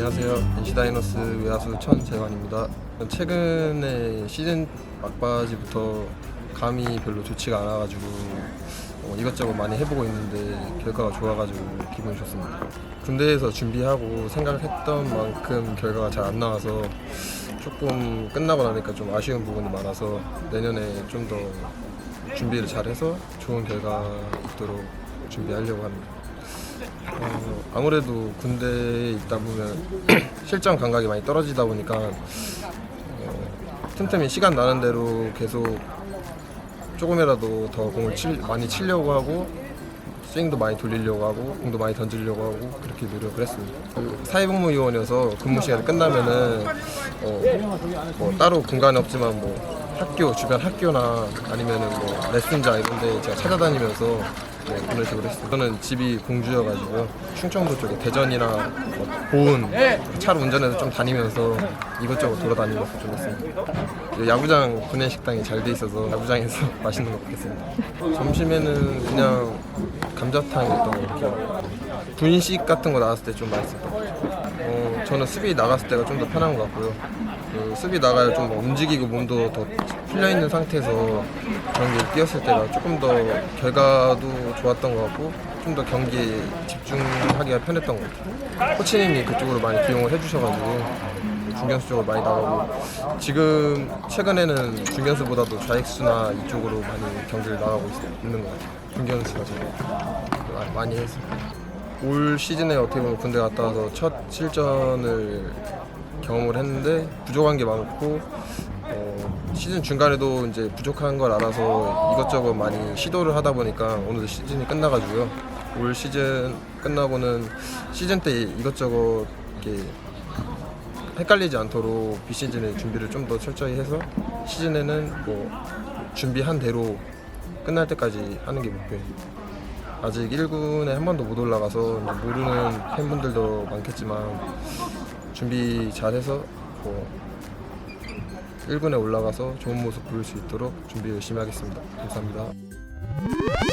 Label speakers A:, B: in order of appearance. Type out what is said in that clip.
A: 안녕하세요. NC다이너스 외야수 천재환입니다. 최근에 시즌 막바지부터 감이 별로 좋지가 않아가지고 어, 이것저것 많이 해보고 있는데 결과가 좋아가지고 기분이 좋습니다. 군대에서 준비하고 생각했던 만큼 결과가 잘 안 나와서 조금 끝나고 나니까 좀 아쉬운 부분이 많아서 내년에 좀 더 준비를 잘해서 좋은 결과 있도록 준비하려고 합니다. 어, 아무래도 군대에 있다 보면 실전 감각이 많이 떨어지다 보니까 어, 틈틈이 시간 나는 대로 계속 조금이라도 더 공을 칠- 많이 치려고 하고 스윙도 많이 돌리려고 하고 공도 많이 던지려고 하고 그렇게 노력을 했습니다. 그 사회복무요원이어서 근무 시간이 끝나면은 어, 뭐 따로 공간이 없지만 뭐 학교 주변 학교나 아니면은 뭐 레슨자 이런데 제가 찾아다니면서 뭐 그런 식으로 했어요. 저는 집이 공주여가지고 충청도 쪽에 대전이나 뭐 보은 차로 운전해서 좀 다니면서 이것저것 돌아다니면서 좀 했습니다. 그 야구장 구내식당이 잘 돼 있어서 야구장에서 맛있는 거 먹겠습니다. 점심에는 그냥 감자탕이었던 것 같아요. 분식 같은 거 나왔을 때 좀 맛있었던 것 같아요. 어, 저는 수비 나갔을 때가 좀 더 편한 것 같고요. 그 수비 나가야 좀 움직이고 몸도 더 풀려 있는 상태에서 경기를 뛰었을 때가 조금 더 결과도 좋았던 것 같고 좀 더 경기에 집중하기가 편했던 것 같아요. 코치님이 그쪽으로 많이 기용을 해주셔가지고 중견수 쪽으로 많이 나가고 지금 최근에는 중견수보다도 좌익수나 이쪽으로 많이 경기를 나가고 있, 있는 것 같아요. 중견수가 제일 많이- 했습니다. 올 시즌에 어떻게 보면 군대 갔다 와서 첫 실전을 경험을 했는데 부족한 게 많고 어, 시즌 중간에도 이제 부족한 걸 알아서 이것저것 많이 시도를 하다 보니까 오늘 시즌이 끝나가지고요. 올 시즌 끝나고는 시즌 때 이것저것 이렇게 헷갈리지 않도록 비시즌에 준비를 좀 더 철저히 해서 시즌에는 뭐 준비한 대로 끝날 때까지 하는 게 목표입니다. 아직 1군에 한 번도 못 올라가서 모르는 팬분들도 많겠지만 준비 잘해서 뭐 1군에 올라가서 좋은 모습 보일 수 있도록 준비 열심히 하겠습니다. 감사합니다.